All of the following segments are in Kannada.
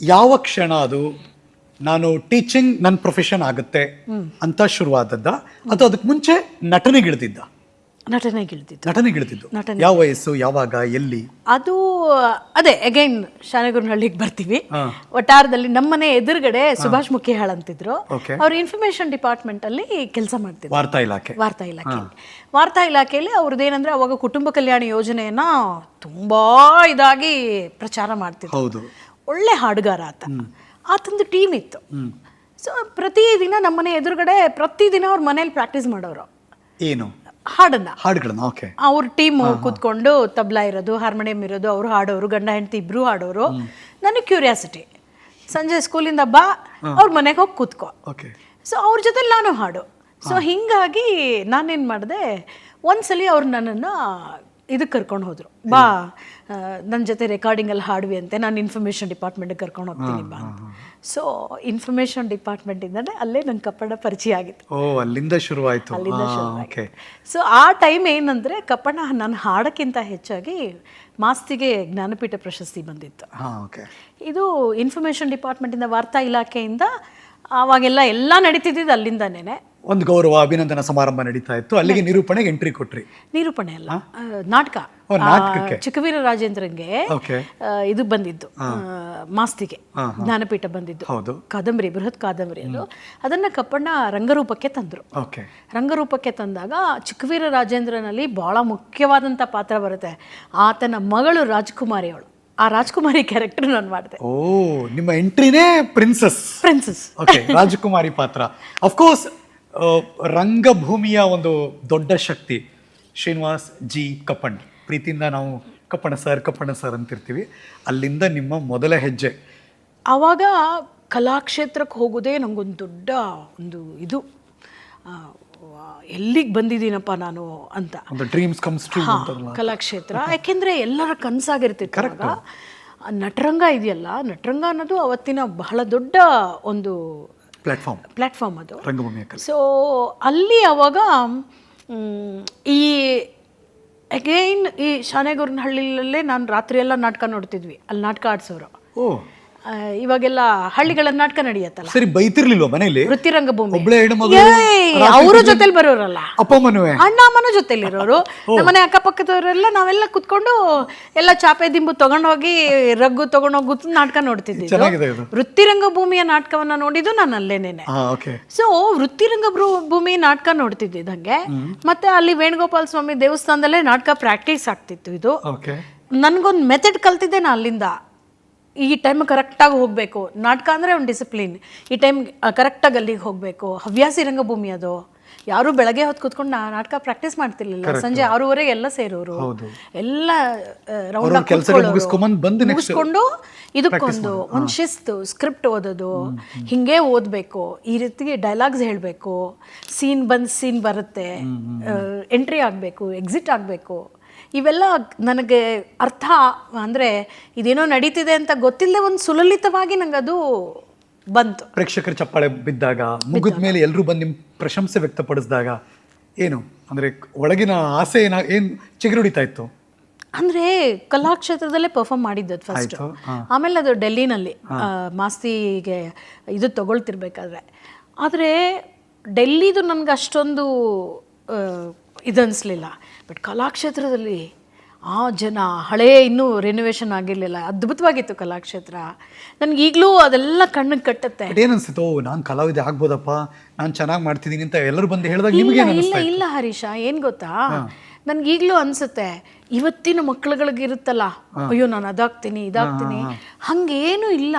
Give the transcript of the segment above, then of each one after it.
ಯಾವ ಕ್ಷಣ ಅದು ನಾನು ಟೀಚಿಂಗ್ ನನ್ನ ಪ್ರೊಫೆಷನ್ ಆಗುತ್ತೆ ಅಂತ ಶುರುವಾದದ್ದ. ಅಥವಾ ಅದಕ್ಕೆ ಮುಂಚೆ ನಟನೆಗಿಳಿದಿದ್ದ. ನಟನೆಗಿಳಿದಿದ್ದು. ನಟನೆಗಿಳಿದಿದ್ದು. ನಟನೆ. ಯಾವ ವಯಸ್ಸು ಯಾವಾಗ ಎಲ್ಲಿ? ಅದು ಅದೇ ಅಗೈನ್ ಶಾಲೆಗುರ್ನಹಳ್ಳಿಗೆ ಬರ್ತೀವಿ. ವಟಾರದಲ್ಲಿ ಒಟ್ಟಾರದಲ್ಲಿ ನಮ್ಮನೆ ಎದುರುಗಡೆ ಸುಭಾಷ್ ಮುಖಿಹಾಳ್ ಅಂತಿದ್ರು. ಅವ್ರು ಇನ್ಫಾರ್ಮೇಶನ್ ಡಿಪಾರ್ಟ್ಮೆಂಟ್ ಅಲ್ಲಿ ಕೆಲಸ ಮಾಡ್ತಿದ್ರು. ವಾರ್ತಾ ಇಲಾಖೆ. ವಾರ್ತಾ ಇಲಾಖೆ. ವಾರ್ತಾ ಇಲಾಖೆಯಲ್ಲಿ ಅವ್ರದ್ದೇನಂದ್ರೆ ಅವಾಗ ಕುಟುಂಬ ಕಲ್ಯಾಣ ಯೋಜನೆಯನ್ನ ತುಂಬಾ ಇದಾಗಿ ಪ್ರಚಾರ ಮಾಡ್ತಿದ್ರು. ಹೌದು. ಒಳ್ಳೆ ಹಾಡುಗಾರ ಆತ. ಆತಂದು ಟೀಮ್ ಇತ್ತು. ಸೊ ಪ್ರತಿದಿನ ನಮ್ಮನೆ ಎದುರುಗಡೆ ಪ್ರತಿದಿನ ಅವ್ರ ಮನೇಲಿ ಪ್ರಾಕ್ಟೀಸ್ ಮಾಡೋರು. ಏನು? ಹಾಡನ್ನ. ಹಾಡುಗಳನ್ನ ಓಕೆ ಅವ್ರ ಟೀಮ್ ಕೂತ್ಕೊಂಡು ತಬ್ಲಾ ಇರೋದು ಹಾರ್ಮೋನಿಯಂ ಇರೋದು ಅವ್ರು ಹಾಡೋರು ಗಂಡ ಹೆಂಡತಿ ಇಬ್ರು ಹಾಡೋರು. ನನಗೆ ಕ್ಯೂರಿಯಾಸಿಟಿ ಸಂಜೆ ಸ್ಕೂಲಿಂದ ಬಾ ಅವ್ರ ಮನೆಗೆ ಹೋಗಿ ಕೂತ್ಕೋ. ಓಕೆ ಸೊ ಅವ್ರ ಜೊತೆ ನಾನು ಹಾಡು. ಸೊ ಹಿಂಗಾಗಿ ನಾನೇನು ಮಾಡಿದೆ ಒಂದ್ಸಲಿ ಅವ್ರು ನನ್ನನ್ನು ಇದಕ್ಕೆ ಕರ್ಕೊಂಡು ಹೋದರು. ಬಾ ನನ್ನ ಜೊತೆ ರೆಕಾರ್ಡಿಂಗಲ್ಲಿ ಹಾಡ್ವಿ ಅಂತೆ ನಾನು ಇನ್ಫಾರ್ಮೇಷನ್ ಡಿಪಾರ್ಟ್ಮೆಂಟಿಗೆ ಕರ್ಕೊಂಡು ಹೋಗ್ತೀನಿ ಬಾ ಅಂತ. ಸೊ ಇನ್ಫಾರ್ಮೇಷನ್ ಡಿಪಾರ್ಟ್ಮೆಂಟಿಂದನೇ ಅಲ್ಲೇ ನನ್ನ ಕಪ್ಪಣ ಪರಿಚಯ ಆಗಿತ್ತು. ಓ ಅಲ್ಲಿಂದ ಶುರುವಾಯಿತು. ಅಲ್ಲಿಂದ ಸೊ ಆ ಟೈಮ್ ಏನಂದ್ರೆ ಕಪ್ಪಣ ನಾನು ಹಾಡೋಕ್ಕಿಂತ ಹೆಚ್ಚಾಗಿ ಮಾಸ್ತಿಗೆ ಜ್ಞಾನಪೀಠ ಪ್ರಶಸ್ತಿ ಬಂದಿತ್ತು. ಇದು ಇನ್ಫಾರ್ಮೇಷನ್ ಡಿಪಾರ್ಟ್ಮೆಂಟಿಂದ ವಾರ್ತಾ ಇಲಾಖೆಯಿಂದ ಆವಾಗೆಲ್ಲ ಎಲ್ಲ ನಡೀತಿದ್ದಿದ್ದು ಅಲ್ಲಿಂದನೇ ಒಂದು ಗೌರವ ಅಭಿನಂದನಾ ಸಮಾರಂಭ ನಡೀತಾ ಇತ್ತು. ಅಲ್ಲಿಗೆ ನಿರೂಪಣೆಗೆ ಎಂಟ್ರಿ ಕೊಟ್ರಿ. ನಿರೂಪಣೆ ಅಲ್ಲ. ನಾಟಕ. ಚಿಕ್ಕವೀರ ರಾಜೇಂದ್ರಂಗೆ ಇದು ಬಂದಿದ್ದು. ಮಾಸ್ತಿಗೆ. ಜ್ಞಾನಪೀಠ ಬಂದಿದ್ದು. ಹೌದು. ಕಾದಂಬರಿ ಬೃಹತ್ ಕಾದಂಬರಿ ಅದು. ಅದನ್ನ ಕಪ್ಪಣ್ಣ ರಂಗರೂಪಕ್ಕೆ ತಂದ್ರು. ಓಕೆ. ರಂಗರೂಪಕ್ಕೆ ತಂದಾಗ ಚಿಕ್ಕವೀರ ರಾಜೇಂದ್ರನಲ್ಲಿ ಬಹಳ ಮುಖ್ಯವಾದಂತ ಪಾತ್ರ ಬರುತ್ತೆ. ಆತನ ಮಗಳು ರಾಜ್ಕುಮಾರಿ ಅವಳು. ಆ ರಾಜ್ಕುಮಾರಿ ಕ್ಯಾರೆಕ್ಟರ್ ನಾನು ಮಾಡಿದೆ. ಓ ನಿಮ್ಮ ಎಂಟ್ರಿನೇ ಪ್ರಿನ್ಸಸ್ ಪ್ರಿನ್ಸಸ್ ಓಕೆ ರಾಜಕುಮಾರಿ ಪಾತ್ರ. ಅಫ್ಕೋರ್ಸ್ ರಂಗಭೂಮಿಯ ಒಂದು ದೊಡ್ಡ ಶಕ್ತಿ ಶ್ರೀನಿವಾಸ್ ಜಿ ಕಪ್ಪಣ್ ಪ್ರೀತಿಯಿಂದ ನಾವು ಕಪ್ಪಣ ಸರ್ ಕಪ್ಪಣ ಸರ್ ಅಂತಿರ್ತೀವಿ. ಅಲ್ಲಿಂದ ನಿಮ್ಮ ಮೊದಲ ಹೆಜ್ಜೆ. ಆವಾಗ ಕಲಾಕ್ಷೇತ್ರಕ್ಕೆ ಹೋಗೋದೇ ನನಗೊಂದು ದೊಡ್ಡ ಒಂದು ಇದು. ಎಲ್ಲಿಗೆ ಬಂದಿದ್ದೀನಪ್ಪ ನಾನು ಅಂತ. Dreams comes Kalakshetra. ಯಾಕೆಂದರೆ ಎಲ್ಲರ ಕನಸಾಗಿರ್ತಿತ್ತು ಕರೆಕ್ಟ್ ನಟರಂಗ ಇದೆಯಲ್ಲ ನಟರಂಗ ಅನ್ನೋದು ಅವತ್ತಿನ ಬಹಳ ದೊಡ್ಡ ಒಂದು ಪ್ಲಾಟ್ಫಾರ್ಮ್ ಪ್ಲಾಟ್ಫಾರ್ಮ್ ಅದು. ರಂಗಭೂಮಿಯ ಕಲೆ. ಸೊ ಅಲ್ಲಿ ಅವಾಗ ಈ ಅಗೈನ್ ಈ ಶಾನೆಗುರ್ನಹಳ್ಳಿಲಲ್ಲೇ ನಾನು ರಾತ್ರಿ ಎಲ್ಲ ನಾಟಕ ನೋಡ್ತಿದ್ವಿ. ಅಲ್ಲಿ ನಾಟಕ ಆಡ್ಸೋರು. ಓ. ಇವಾಗೆಲ್ಲ ಹಳ್ಳಿಗಳ ನಾಟಕ ನಡೆಯತ್ತಲ್ಲ. ಸರಿ ಬೈತಿರ್ಲಿಲ್ವ ಮನೇಲಿ ವೃತ್ತಿರಂಗ ರಂಗಭೂಮಿ ಒಬ್ಳೆ ಹೆಣ್ಣು ಮಗಳು ಅವರ ಜೊತೆಲಿ ಬರೋರಲ್ಲ. ಅಪ್ಪ ಮನುವೆ ಅಣ್ಣ ಅಮ್ಮನ ಜೊತೆಲಿರೋರು ನಮ್ಮನೆ ಅಕ್ಕಪಕ್ಕದವರೆಲ್ಲ ನಾವೆಲ್ಲ ಕುತ್ಕೊಂಡು ಎಲ್ಲ ಚಾಪೆ ದಿಂಬು ತಗೊಂಡೋಗಿ ರಗ್ಗು ತಗೊಂಡೋಗಿ ನಾಟಕ ನೋಡ್ತಿದ್ವಿ ಚೆನ್ನಾಗಿದೆ ಇದು. ವೃತ್ತಿ ರಂಗಭೂಮಿಯ ನಾಟಕವನ್ನ ನೋಡಿದ್ದು ನಾನು ಅಲ್ಲೇನೇನೆ. ಸೊ ವೃತ್ತಿರಂಗ ಭೂಮಿ ನಾಟಕ ನೋಡ್ತಿದ್ದಂಗೆ ಮತ್ತೆ ಅಲ್ಲಿ ವೇಣುಗೋಪಾಲ ಸ್ವಾಮಿ ದೇವಸ್ಥಾನದಲ್ಲೇ ನಾಟಕ ಪ್ರಾಕ್ಟೀಸ್ ಆಗ್ತಿತ್ತು ಇದು. ನನಗೊಂದು ಮೆಥಡ್ ಕಲ್ತಿದ್ದೆ ನಾನು ಅಲ್ಲಿಂದ. ಈ ಟೈಮ್ ಕರೆಕ್ಟಾಗಿ ಹೋಗಬೇಕು. ನಾಟಕ ಅಂದರೆ ಒಂದು ಡಿಸಿಪ್ಲಿನ್ ಈ ಟೈಮ್ ಕರೆಕ್ಟಾಗಿ ಅಲ್ಲಿಗೆ ಹೋಗಬೇಕು. ಹವ್ಯಾಸಿ ರಂಗಭೂಮಿ ಅದು. ಯಾರು ಬೆಳಗ್ಗೆ ಹೊತ್ತು ಕೂತ್ಕೊಂಡು ನಾ ನಾಟಕ ಪ್ರಾಕ್ಟೀಸ್ ಮಾಡ್ತಿರ್ಲಿಲ್ಲ. ಸಂಜೆ ಆರೂವರೆಗೆ ಎಲ್ಲ ಸೇರೋರು. ಎಲ್ಲ ರೌಂಡ್ ಮುಗಿಸ್ಕೊಂಡು ಇದಕ್ಕೊಂದು ಒಂದು ಶಿಸ್ತು ಸ್ಕ್ರಿಪ್ಟ್ ಓದೋದು ಹಿಂಗೆ ಓದ್ಬೇಕು. ಈ ರೀತಿ ಡೈಲಾಗ್ಸ್ ಹೇಳಬೇಕು. ಸೀನ್ ಬಂದ್ ಸೀನ್ ಬರುತ್ತೆ. ಎಂಟ್ರಿ ಆಗಬೇಕು ಎಕ್ಸಿಟ್ ಆಗಬೇಕು. ಇವೆಲ್ಲ ನನಗೆ ಅರ್ಥ ಅಂದ್ರೆ ಇದೇನೋ ನಡೀತಿದೆ ಅಂತ ಗೊತ್ತಿಲ್ಲದೆ ಒಂದು ಸುಲಲಿತವಾಗಿ ನಂಗೆ ಅದು ಬಂತು. ಪ್ರೇಕ್ಷಕರ ಚಪ್ಪಾಳೆ ಬಿದ್ದಾಗ ಮುಗಿದ ಮೇಲೆ ಎಲ್ಲರೂ ಬಂದು ನಿಮ್ಮ ಪ್ರಶಂಸೆ ವ್ಯಕ್ತಪಡಿಸಿದಾಗ ಏನು? ಅಂದ್ರೆ ಒಳಗಿನ ಆಸೆ ಏನ ಏನು ಚಿಗುರುಡಿತಾ ಇತ್ತು ಅಂದರೆ ಕಲಾಕ್ಷೇತ್ರದಲ್ಲೇ ಪರ್ಫಾರ್ಮ್ ಮಾಡಿದ್ದದು ಫಸ್ಟ್ ಆಮೇಲೆ ಅದು ಡೆಲ್ಲಿನಲ್ಲಿ ಮಾಸ್ತಿಗೆ ಇದು ತಗೊಳ್ತಿರ್ಬೇಕಾದ್ರೆ. ಆದರೆ ಡೆಲ್ಲಿದು ನನಗೆ ಅಷ್ಟೊಂದು ಇದನ್ನಿಸ್ಲಿಲ್ಲ ಬಟ್ ಕಲಾಕ್ಷೇತ್ರದಲ್ಲಿ ಆ ಜನ ಹಳೇ ಇನ್ನೂ ರಿನೋವೇಷನ್ ಆಗಿರಲಿಲ್ಲ ಅದ್ಭುತವಾಗಿತ್ತು ಕಲಾಕ್ಷೇತ್ರ. ನನಗೆ ಈಗಲೂ ಅದೆಲ್ಲ ಕಣ್ಣಿಗೆ ಕಟ್ಟುತ್ತೆ. ಏನು ಓ ನಾನು ಕಲಾವಿದೆ ಆಗ್ಬೋದಪ್ಪ ನಾನು ಚೆನ್ನಾಗಿ ಮಾಡ್ತಿದ್ದೀನಿ ಅಂತ ಎಲ್ಲರೂ ಬಂದು ಹೇಳಿದಾಗ ನಿಮಗೆ ಇಲ್ಲ ಇಲ್ಲ ಇಲ್ಲ ಹರೀಶ ಏನ್ ಗೊತ್ತಾ? ನನಗೆ ಈಗಲೂ ಅನ್ಸುತ್ತೆ ಇವತ್ತಿನ ಮಕ್ಕಳುಗಳಿಗೆ ಇರುತ್ತಲ್ಲ ಅಯ್ಯೋ ನಾನು ಅದಾಗ್ತೀನಿ ಇದಾಗ್ತೀನಿ. ಹಂಗೇನು ಇಲ್ಲ.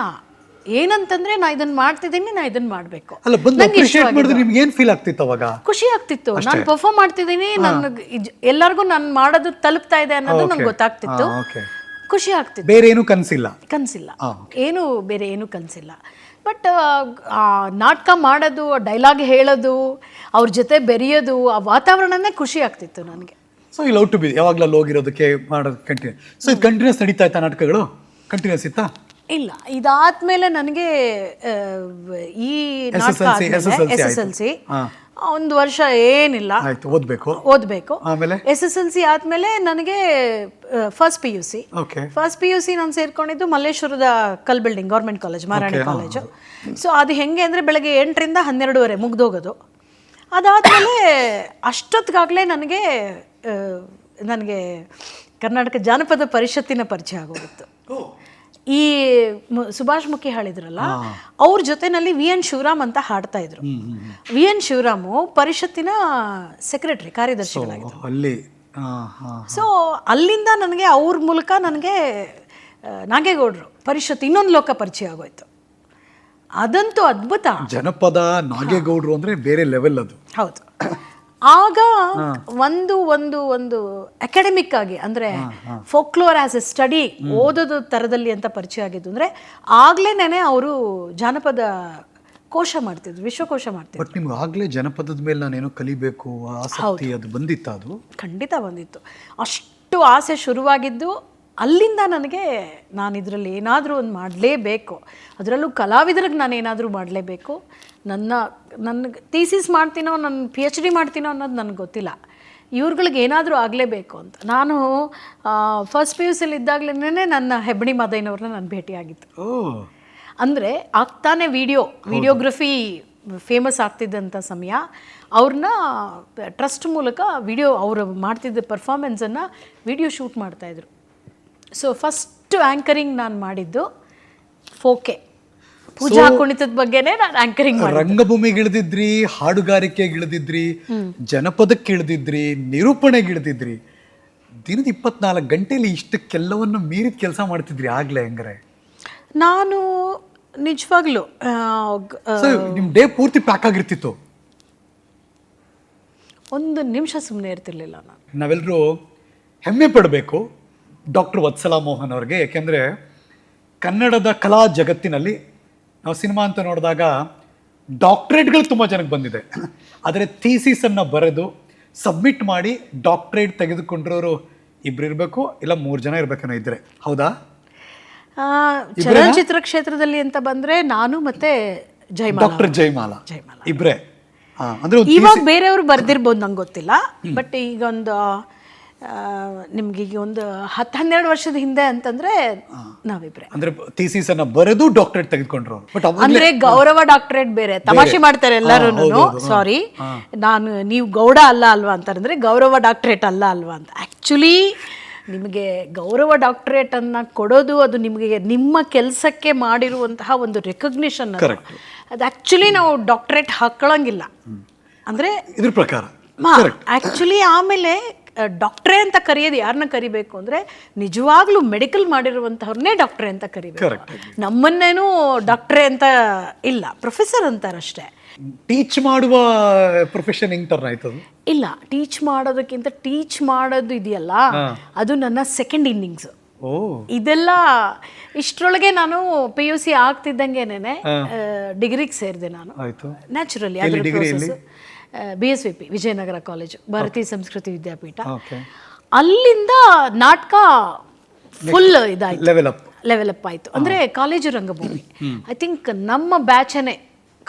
ಏನಂತಂದ್ರೆ ನಾ ಇದನ್ನ ಮಾಡ್ತಿದ್ದೀನಿ ನಾ ಇದನ್ನ ಮಾಡ್ಬೇಕು. ಅಲ್ಲ ಬಂದು ಅಪ್ರಿಷಿಯೇಟ್ ಮಾಡಿದ್ರೆ ನಿಮ್ಗೆ ಏನ್ ಫೀಲ್ ಆಗ್ತಿತ್ತು ಅವಾಗ? ಖುಷಿ ಆಗ್ತಿತ್ತು. ನಾನು ಪರ್ಫಾರ್ಮ್ ಮಾಡ್ತಿದ್ದೀನಿ ನನಗೆ ಎಲ್ಲರಿಗೂ ನಾನು ಮಾಡೋದು ತಲುಪ್ತಾ ಇದೆ ಅನ್ನೋದು ನಂಗೆ ಗೊತ್ತಾಗ್ತಿತ್ತು. ಖುಷಿ ಆಗ್ತಿತ್ತು. ಬೇರೆ ಏನು ಕನ್ಸಿಲ್ಲ? ಕನಸಿಲ್ಲ. ಏನು ಬೇರೆ ಏನು ಕನಸಿಲ್ಲ. ಬಟ್ ನಾಟಕ ಮಾಡೋದು ಡೈಲಾಗ್ ಹೇಳೋದು ಅವ್ರ ಜೊತೆ ಬೆರೆಯೋದು ಆ ವಾತಾವರಣನೇ ಖುಷಿ ಆಗ್ತಿತ್ತು ನನಗೆ. ಸೊ ಈ ಲವ್ ಟು ಬಿ ಯಾವಾಗಲೂ ಹೋಗಿರೋದಕ್ಕೆ ಮಾಡೋದು ಕಂಟಿನ್ಯೂ ಸೊ ಇದು ಕಂಟಿನ್ಯೂಸ್ ನಡೀತಾ ಇತ್ತಾ ನಾಟಕಗಳು? ಕಂಟಿನ್ಯೂಸ್ ಇತ್ತಾ? ಇಲ್ಲ ಇದಾದ್ಮೇಲೆ ನನಗೆ ಈ ಎಸ್ ಎಸ್ ಎಲ್ ಸಿ. ಒಂದು ವರ್ಷ ಏನಿಲ್ಲ. ಓದ್ಬೇಕು. ಓದ್ಬೇಕು. ಆಮೇಲೆ? ಎಸ್ ಎಸ್ ಎಲ್ ಸಿ ಆದ್ಮೇಲೆ ನನಗೆ first P U C first P U C ನಾನು ಸೇರ್ಕೊಂಡಿದ್ದು ಮಲ್ಲೇಶ್ವರದ ಕಲ್ building government college Maharani college so ಅದು ಹೆಂಗೆ ಅಂದರೆ ಬೆಳಗ್ಗೆ ಎಂಟರಿಂದ ಹನ್ನೆರಡುವರೆ ಮುಗ್ದೋಗೋದು. ಅದಾದಮೇಲೆ ಅಷ್ಟೊತ್ತಿಗಾಗಲೇ ನನಗೆ ನನಗೆ ಕರ್ನಾಟಕ ಜಾನಪದ ಪರಿಷತ್ತಿನ ಪರಿಚಯ ಆಗೋಗಿತ್ತು. ಈ ಸುಭಾಷ್ ಮುಖಿ ಹೇಳಿದ್ರಲ್ಲ ಅವ್ರ ಜೊತೆನಲ್ಲಿ ವಿ ಎನ್ ಶಿವರಾಮ್ ಅಂತ ಹಾಡ್ತಾ ಇದ್ರು. ವಿ ಎನ್ ಶಿವರಾಮು ಪರಿಷತ್ತಿನ ಸೆಕ್ರೆಟರಿ ಕಾರ್ಯದರ್ಶಿಗಳಾಗಿದ್ರು. ಅಲ್ಲಿ ಸೊ ಅಲ್ಲಿಂದ ನನಗೆ ಅವ್ರ ಮೂಲಕ ನನಗೆ ನಾಗೇಗೌಡರು ಪರಿಷತ್ ಇನ್ನೊಂದು ಲೋಕ ಪರಿಚಯ ಆಗೋಯ್ತು. ಅದಂತೂ ಅದ್ಭುತ. ಜನಪದ ನಾಗೇಗೌಡರು ಅಂದ್ರೆ ಬೇರೆ ಲೆವೆಲ್ ಅದು. ಹೌದು. ಆಗ ಒಂದು ಒಂದು ಒಂದು ಅಕಾಡೆಮಿಕ್ ಆಗಿ ಅಂದ್ರೆ ಫೋಕ್ಲೋರ್ ಆಸ್ ಎ ಸ್ಟಡಿ ಓದೋದು ತರದಲ್ಲಿ ಅಂತ ಪರಿಚಯ ಆಗಿದ್ದು ಅಂದ್ರೆ ಆಗ್ಲೇನೆ ಅವರು ಜಾನಪದ ಕೋಶ ಮಾಡ್ತಿದ್ರು ವಿಶ್ವಕೋಶ ಮಾಡ್ತಿದ್ರು. ಬಟ್ ನಿಮ್ಗೆ ಆಗ್ಲೇ ಜನಪದದ ಮೇಲೆ ನಾನೇನೋ ಕಲಿಬೇಕು ಆಸಕ್ತಿ ಅದು ಬಂದಿತ್ತು ಅದು? ಖಂಡಿತ ಬಂದಿತ್ತು. ಅಷ್ಟು ಆಸೆ ಶುರುವಾಗಿದ್ದು ಅಲ್ಲಿಂದ ನನಗೆ ನಾನು ಇದರಲ್ಲಿ ಏನಾದರೂ ಒಂದು ಮಾಡಲೇಬೇಕು. ಅದರಲ್ಲೂ ಕಲಾವಿದರಿಗೆ ನಾನು ಏನಾದರೂ ಮಾಡಲೇಬೇಕು. ನನ್ನ ನನ್ನ ಥೀಸಿಸ್ ಮಾಡ್ತೀನೋ ನನ್ನ ಪಿ ಎಚ್ ಡಿ ಮಾಡ್ತೀನೋ ಅನ್ನೋದು ನನಗೆ ಗೊತ್ತಿಲ್ಲ. ಇವ್ರುಗಳಿಗೆ ಏನಾದರೂ ಆಗಲೇಬೇಕು ಅಂತ. ನಾನು ಫಸ್ಟ್ ಪಿ ಯು ಸಿಲಿ ಇದ್ದಾಗಲೇ ನನ್ನ ಹೆಬ್ಬಣಿ ಮದೈನವ್ರನ್ನ ನಾನು ಭೇಟಿಯಾಗಿತ್ತು ಅಂದರೆ ಆಗ್ತಾನೆ ವಿಡಿಯೋ ವಿಡಿಯೋಗ್ರಫಿ ಫೇಮಸ್ ಆಗ್ತಿದ್ದಂಥ ಸಮಯ. ಅವ್ರನ್ನ ಟ್ರಸ್ಟ್ ಮೂಲಕ ವಿಡಿಯೋ ಅವರು ಮಾಡ್ತಿದ್ದ ಪರ್ಫಾರ್ಮೆನ್ಸನ್ನು ವಿಡಿಯೋ ಶೂಟ್ ಮಾಡ್ತಾಯಿದ್ರು ಸೊ ಫಸ್ಟ್ ಆ್ಯಂಕರಿಂಗ್ ನಾನು ಮಾಡಿದ್ದು ಫೋಕೆ. ಪೂಜಾ ಕುಣಿತದ ಬಗ್ಗೆನೇ ನಾನು ಆ್ಯಂಕರಿಂಗ್ ಮಾಡಿ ರಂಗಭೂಮಿಗೆ ಇಳಿದಿದ್ರಿ ಹಾಡುಗಾರಿಕೆಗೆ ಇಳಿದಿದ್ರಿ ಜನಪದಕ್ಕೆ ಇಳಿದಿದ್ರಿ ನಿರೂಪಣೆಗೆ ಇಳಿದಿದ್ರಿ ದಿನದ ಇಪ್ಪತ್ನಾಲ್ಕು ಗಂಟೆಲಿ ಇಷ್ಟಕ್ಕೆಲ್ಲವನ್ನು ಮೀರಿದ ಕೆಲಸ ಮಾಡ್ತಿದ್ರಿ ಆಗಲೇ ಹೆಂಗ್ರೆ? ನಾನು ನಿಜವಾಗ್ಲೂ ನಿಮ್ಮ ಡೇ ಪೂರ್ತಿ ಪ್ಯಾಕ್ ಆಗಿರ್ತಿತ್ತು. ಒಂದು ನಿಮಿಷ ಸುಮ್ಮನೆ ಇರ್ತಿರ್ಲಿಲ್ಲ ನಾನು. ನಾವೆಲ್ಲರೂ ಹೆಮ್ಮೆ ಪಡಬೇಕು. ಡಾಕ್ಟರ್ ವತ್ಸಲಾ ಮೋಹನ್ ಅವ್ರಿಗೆ. ಯಾಕೆಂದರೆ ಕನ್ನಡದ ಕಲಾ ಜಗತ್ತಿನಲ್ಲಿ ನಾವು ಸಿನಿಮಾ ಅಂತ ನೋಡಿದಾಗ ಡಾಕ್ಟ್ರೇಟ್ಗಳು ತುಂಬ ಜನಕ್ಕೆ ಬಂದಿದೆ. ಆದರೆ ಥೀಸಿಸನ್ನು ಬರೆದು ಸಬ್ಮಿಟ್ ಮಾಡಿ ಡಾಕ್ಟ್ರೇಟ್ ತೆಗೆದುಕೊಂಡಿರೋರು ಇಬ್ಬರು ಇರಬೇಕು ಇಲ್ಲ ಮೂರು ಜನ ಇರಬೇಕನ್ನೋ ಇದ್ರೆ. ಹೌದಾ? ಆ, ಚಲನಚಿತ್ರ ಕ್ಷೇತ್ರದಲ್ಲಿ ಅಂತ ಬಂದ್ರೆ ನಾನು ಮತ್ತೆ ಜೈಮಾಲ ಡಾಕ್ಟರ್ ಜೈಮಾಲ ಜೈಮಾಲ ಇಬ್ಬರೇ ಹಾ, ಅಂದ್ರೆ ಒಂದು ಇವಾಗ ಬೇರೆಯವರು ಬರ್ದಿರ್ಬೋದು ನಂಗೆ ಗೊತ್ತಿಲ್ಲ. ಬಟ್ ಈಗ ಒಂದು ನಿಮ್ಗೆ ಈಗ ಒಂದು ಹತ್ತು ಹನ್ನೆರಡು ವರ್ಷದ ಹಿಂದೆ ಅಂತಂದ್ರೆ ನಾವಿಬ್ರೆ. ಅಂದ್ರೆ ಥೀಸಿಸ್ ಅನ್ನ ಬರೆದು ಡಾಕ್ಟರೇಟ್ ತೆಗೆದುಕೊಂಡ್ರು. ಅಂದ್ರೆ ಗೌರವ ಡಾಕ್ಟರೇಟ್ ಬೇರೆ. ತಮಾಷೆ ಮಾಡ್ತಾರೆ ಎಲ್ಲರೂ ಸಾರಿ ನಾನು ನೀವು ಗೌಡ ಅಲ್ಲ ಅಲ್ವಾ ಅಂತಾರಂದ್ರೆ ಗೌರವ ಡಾಕ್ಟರೇಟ್ ಅಲ್ಲ ಅಲ್ವಾ ಅಂತ. ಆಕ್ಚುಲಿ ನಿಮಗೆ ಗೌರವ ಡಾಕ್ಟರೇಟ್ ಅನ್ನ ಕೊಡೋದು ಅದು ನಿಮಗೆ ನಿಮ್ಮ ಕೆಲಸಕ್ಕೆ ಮಾಡಿರುವಂತಹ ಒಂದು ರೆಕಗ್ನಿಷನ್ ಅದು. ಆಕ್ಚುಲಿ ನಾವು ಡಾಕ್ಟರೇಟ್ ಹಾಕೊಳ್ಳಂಗಿಲ್ಲ ಅಂದ್ರೆ ಇದ್ರ ಪ್ರಕಾರ. ಆಕ್ಚುಲಿ ಆಮೇಲೆ ಡಾಕ್ಟ್ರೇ ಅಂತ ಕರೆಯೋದು ಯಾರನ್ನ ಕರಿಬೇಕು ಅಂದ್ರೆ ನಿಜವಾಗ್ಲೂ ಮೆಡಿಕಲ್ ಮಾಡಿರುವಂಥವ್ರನ್ನೇ ಡಾಕ್ಟ್ರೇ ಅಂತ ಕರಿಬೇಕು. ನಮ್ಮನ್ನೇನು ಡಾಕ್ಟ್ರೇ ಅಂತ ಇಲ್ಲ ಪ್ರೊಫೆಸರ್ ಅಂತಾರಷ್ಟೇ. ಟೀಚ್ ಮಾಡುವ ಪ್ರೊಫೆಷನ್ ಹೆಂಗ್ ಟರ್ನ್ ಆಯ್ತದು ಇಲ್ಲ ಟೀಚ್ ಮಾಡೋದಕ್ಕಿಂತ ಟೀಚ್ ಮಾಡೋದು ಇದೆಯಲ್ಲ ಅದು ನನ್ನ ಸೆಕೆಂಡ್ ಇನ್ನಿಂಗ್ಸ್ ಇದೆಲ್ಲ ಇಷ್ಟರೊಳಗೆ ನಾನು ಪಿ ಯು ಸಿ ಆಗ್ತಿದ್ದಂಗೆನೆ ಡಿಗ್ರಿಗೆ ಸೇರಿದೆ ನಾನು. Naturally process B S V P Vijayanagara college Bharatiya Sanskriti Vidyapeeth. ಅಲ್ಲಿಂದ ನಾಟಕ ಫುಲ್ ಇದಾಯ್ತು. ಲೆವೆಲಪ್ ಲೆವೆಲಪ್ ಲೆವೆಲ್ ಅಪ್ ಆಯಿತು. ಅಂದರೆ ಕಾಲೇಜು ರಂಗಭೂಮಿ. ಐ ಥಿಂಕ್ ನಮ್ಮ ಬ್ಯಾಚನೇ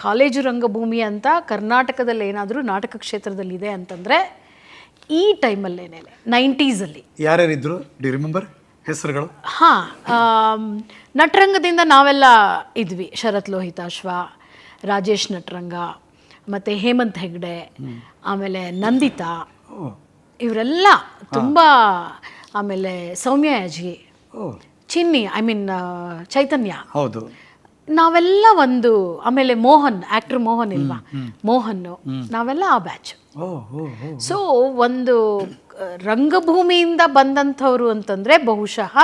ಕಾಲೇಜು ರಂಗಭೂಮಿ ಅಂತ ಕರ್ನಾಟಕದಲ್ಲಿ ಏನಾದರೂ ನಾಟಕ ಕ್ಷೇತ್ರದಲ್ಲಿ ಇದೆ ಅಂತಂದರೆ ಈ ಟೈಮಲ್ಲೇನೆ ನೈಂಟೀಸಲ್ಲಿ. ಯಾರ್ಯಾರಿದ್ರು? ಡಿ ರಿಮೆಂಬರ್ ಹೆಸರುಗಳು? ಹಾಂ ನಟರಂಗದಿಂದ ನಾವೆಲ್ಲ ಇದ್ವಿ. ಶರತ್ ಲೋಹಿತಾಶ್ವ ರಾಜೇಶ್ ನಟರಂಗ ಮತ್ತು ಹೇಮಂತ್ ಹೆಗ್ಡೆ ಆಮೇಲೆ ನಂದಿತಾ ಇವರೆಲ್ಲ ತುಂಬ ಆಮೇಲೆ ಸೌಮ್ಯ ಯಾಜಿ ಚಿನ್ನಿ ಐ ಮೀನ್ ಚೈತನ್ಯ. ಹೌದು. ನಾವೆಲ್ಲ ಒಂದು ಆಮೇಲೆ ಮೋಹನ್ ಆಕ್ಟರ್ ಮೋಹನ್ ಇಲ್ವಾ? ಮೋಹನ್ನು. ನಾವೆಲ್ಲ ಆ ಬ್ಯಾಚ್ ಸೊ ಒಂದು ರಂಗಭೂಮಿಯಿಂದ ಬಂದಂಥವ್ರು ಅಂತಂದರೆ ಬಹುಶಃ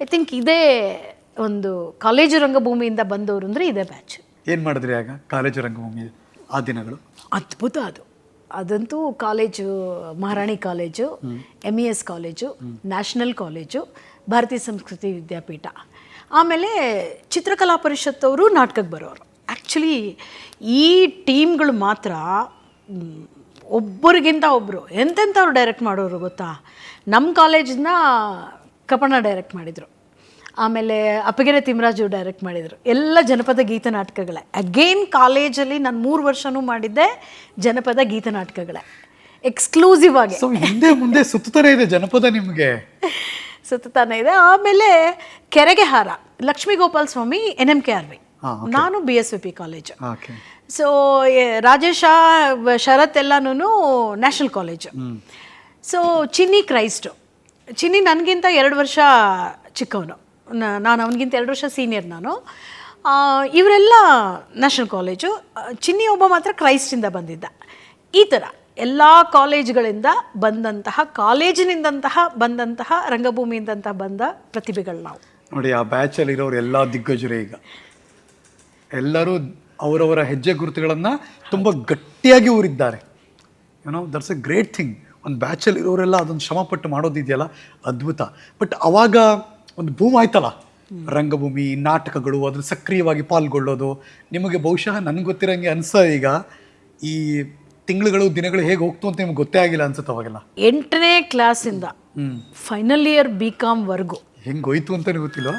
ಐ ಥಿಂಕ್ ಇದೇ ಒಂದು ಕಾಲೇಜು ರಂಗಭೂಮಿಯಿಂದ ಬಂದವರು ಅಂದರೆ ಇದೇ ಬ್ಯಾಚ್ ಏನು ಮಾಡಿದ್ರಿ ಆಗ? ಕಾಲೇಜು ರಂಗಭೂಮಿ ಆ ದಿನಗಳು? ಅದ್ಭುತ ಅದು. ಅದಂತೂ college, Maharani college M E S college, national college, Bharatiya Sanskriti Vidyapeeth. ಆಮೇಲೆ ಚಿತ್ರಕಲಾ ಪರಿಷತ್ತವರು ನಾಟಕಕ್ಕೆ ಬರೋರು. ಆ್ಯಕ್ಚುಲಿ ಈ ಟೀಮ್ಗಳು ಮಾತ್ರ ಒಬ್ಬರಿಗಿಂತ ಒಬ್ಬರು ಎಂತೆಂಥವ್ರು ಡೈರೆಕ್ಟ್ ಮಾಡೋರು ಗೊತ್ತಾ? ನಮ್ಮ ಕಾಲೇಜನ್ನ ಕಪಣ ಡೈರೆಕ್ಟ್ ಮಾಡಿದರು. ಆಮೇಲೆ ಅಪ್ಪಗೆರೆ ತಿಮ್ಮರಾಜು ಡೈರೆಕ್ಟ್ ಮಾಡಿದರು. ಎಲ್ಲ ಜನಪದ ಗೀತ ನಾಟಕಗಳೇ. ಅಗೇನ್ ಕಾಲೇಜಲ್ಲಿ ನಾನು ಮೂರು ವರ್ಷನೂ ಮಾಡಿದ್ದೆ ಜನಪದ ಗೀತ ನಾಟಕಗಳೇ. ಎಕ್ಸ್ಕ್ಲೂಸಿವ್ ಆಗಿ. ಸೊ ಹಿಂದೆ ಮುಂದೆ ಸುತ್ತಾನೆ ಇದೆ ಜನಪದ ನಿಮಗೆ? ಸುತ್ತಾನೆ ಇದೆ. ಆಮೇಲೆ ಕೆರೆಗೆ ಹಾರ. Lakshmi Gopal Swamy N M K R V ನಾನು B S V P college so Rajesh Sharath ಎಲ್ಲನೂ national college so Chinni Christ. Chinni ನನಗಿಂತ ಎರಡು ವರ್ಷ ಚಿಕ್ಕವನು. ನಾನು ಅವನಿಗಿಂತ ಎರಡು ವರ್ಷ ಸೀನಿಯರ್ ನಾನು. ಇವರೆಲ್ಲ ನ್ಯಾಷನಲ್ ಕಾಲೇಜು ಚಿನ್ನಿ ಒಬ್ಬ ಮಾತ್ರ ಕ್ರೈಸ್ಟಿಂದ ಬಂದಿದ್ದ. ಈ ಥರ ಎಲ್ಲ ಕಾಲೇಜ್ಗಳಿಂದ ಬಂದಂತಹ, ಕಾಲೇಜಿನಿಂದಂತಹ, ಬಂದಂತಹ ರಂಗಭೂಮಿಯಿಂದಂತಹ ಬಂದ ಪ್ರತಿಭೆಗಳು ನಾವು. ನೋಡಿ, ಆ ಬ್ಯಾಚಲ್ಲಿ ಇರೋರು ಎಲ್ಲ ದಿಗ್ಗಜರೇ ಈಗ. ಎಲ್ಲರೂ ಅವರವರ ಹೆಜ್ಜೆ ಗುರುತುಗಳನ್ನು ತುಂಬ ಗಟ್ಟಿಯಾಗಿ ಊರಿದ್ದಾರೆ. ಏನೋ ದಟ್ಸ್ ಎ ಗ್ರೇಟ್ ಥಿಂಗ್ ಒಂದು ಬ್ಯಾಚಲ್ಲಿ ಇರೋರೆಲ್ಲ ಅದೊಂದು ಶ್ರಮಪಟ್ಟು ಮಾಡೋದಿದೆಯಲ್ಲ, ಅದ್ಭುತ. ಬಟ್ ಅವಾಗ ಒಂದು ಭೂಮಿ ಆಯ್ತಲ್ಲ? ರಂಗಭೂಮಿ ನಾಟಕಗಳು ಅದ್ರ ಸಕ್ರಿಯವಾಗಿ ಪಾಲ್ಗೊಳ್ಳೋದು. ನಿಮಗೆ ಬಹುಶಃ ನನಗೆ ಗೊತ್ತಿರೋಂಗೆ ಅನ್ಸ ಈಗ ಈ ತಿಂಗಳುಗಳು ದಿನಗಳು ಹೇಗೆ ಹೋಗ್ತು ಅಂತ ನಿಮ್ಗೆ ಗೊತ್ತೇ ಆಗಿಲ್ಲ ಅನ್ಸುತ್ತೆ ಅವಾಗೆಲ್ಲ. ಎಂಟನೇ ಕ್ಲಾಸಿಂದ ಫೈನಲ್ ಇಯರ್ ಬಿ ಕಾಮ್ವರೆಗೂ ಹೆಂಗೆ ಹೋಯ್ತು ಅಂತಲೇ ಗೊತ್ತಿಲ್ವಾ?